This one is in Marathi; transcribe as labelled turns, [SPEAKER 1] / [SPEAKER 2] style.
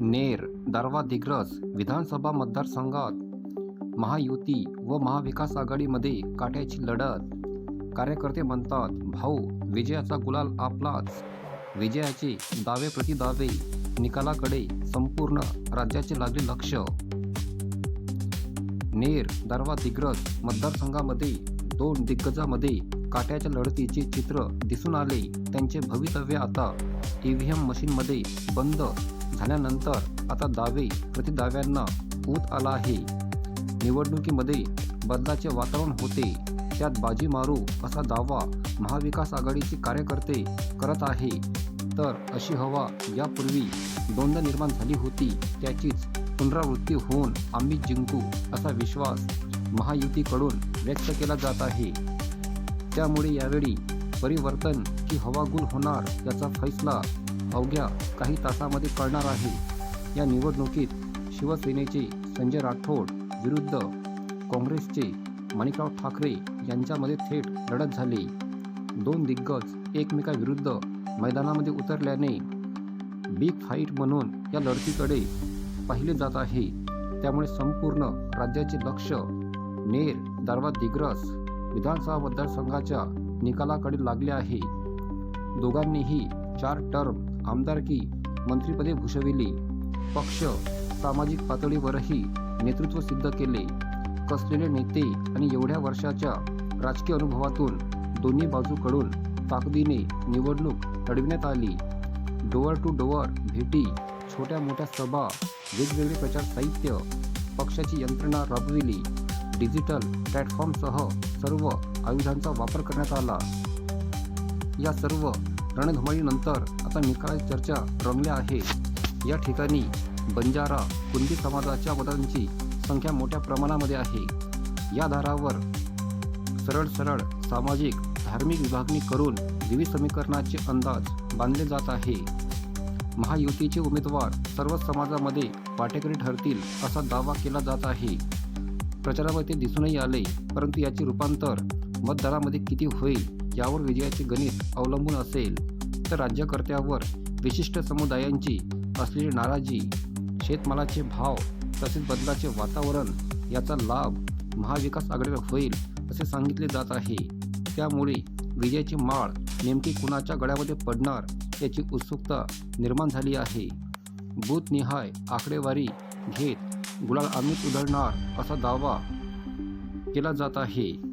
[SPEAKER 1] नेर दारवा दिग्रज विधानसभा मतदारसंघात महायुती व महाविकास आघाडीमध्ये काट्याची लढत. कार्यकर्ते म्हणतात भाऊ विजयाचा गुलाल आपलाच. विजयाचे दावे प्रतिदावे निकालाकडे संपूर्ण राज्याचे लागले लक्ष. नेर दारवा दिग्रज मतदारसंघामध्ये दोन दिग्गजामध्ये काट्याच्या लढतीचे चित्र दिसून आले. त्यांचे भवितव्य आता ई व्ही एम मशीनमध्ये बंद झाल्यानंतर आता दावे प्रतिदाव्यांना ऊत आला आहे. निवडणुकीमध्ये बदलाचे वातावरण होते. त्यात बाजी मारू असा दावा महाविकास आघाडीचे कार्यकर्ते करत आहे. तर अशी हवा यापूर्वी दोनदा निर्माण झाली होती. त्याचीच पुनरावृत्ती होऊन आम्ही जिंकू असा विश्वास महायुतीकडून व्यक्त केला जात आहे. त्यामुळे यावेळी परिवर्तन की हवागुल होणार याचा फैसला अवघ्या काही तासामध्ये कळणार आहे. या निवडणुकीत शिवसेनेचे संजय राठोड विरुद्ध काँग्रेसचे माणिकराव ठाकरे यांच्यामध्ये थेट लढत झाली. दोन दिग्गज एकमेकाविरुद्ध मैदानामध्ये उतरल्याने बिग फाईट म्हणून या लढतीकडे पाहिले जात आहे. त्यामुळे संपूर्ण राज्याचे लक्ष नेर दारवा दिग्रस विधानसभा मतदारसंघाच्या निकालाकडे लागले आहे. दोघांनीही चार टर्म आमदारकी मंत्रिपदे भूषविली. पक्ष सामाजिक पातळीवरही नेतृत्व सिद्ध केले. कसलेले नेते आणि एवढ्या वर्षाच्या राजकीय अनुभवातून दोन्ही बाजूकडून ताकदीने निवडणूक लढविण्यात आली. डोअर टू डोअर भेटी छोट्या मोठ्या सभा वेगवेगळे प्रचार साहित्य पक्षाची यंत्रणा राबविली. डिजिटल प्लॅटफॉर्मसह सर्व आयुधांचा वापर करण्यात आला. या सर्व रणधुमाळीनंतर आता निकालाची चर्चा रंगल्या आहे. या ठिकाणी बंजारा कुणबी समाजाच्या मतांची संख्या मोठ्या प्रमाणामध्ये आहे. या धारावर सरळ सरळ सामाजिक धार्मिक विभागणी करून विविध समीकरणाचे अंदाज बांधले जात आहे. महायुतीचे उमेदवार सर्व समाजामध्ये वाटेकरी ठरतील असा दावा केला जात आहे. प्रचारामध्ये ते दिसूनही आले परंतु याचे रूपांतर मतदारामध्ये किती होईल? यावर विजयाचे गणित अवलंबून असेल तर राज्यकर्त्यावर विशिष्ट समुदायांची असलेली नाराजी शेतमालाचे भाव तसेच बदलाचे वातावरण याचा लाभ महाविकास आघाडीला होईल असे सांगितले जात आहे. त्यामुळे विजयाची माळ नेमकी कुणाच्या गळ्यामध्ये पडणार याची उत्सुकता निर्माण झाली आहे. बूथनिहाय आकडेवारी घेत गुलाल आम्हीच उधळणार असा दावा केला जात आहे.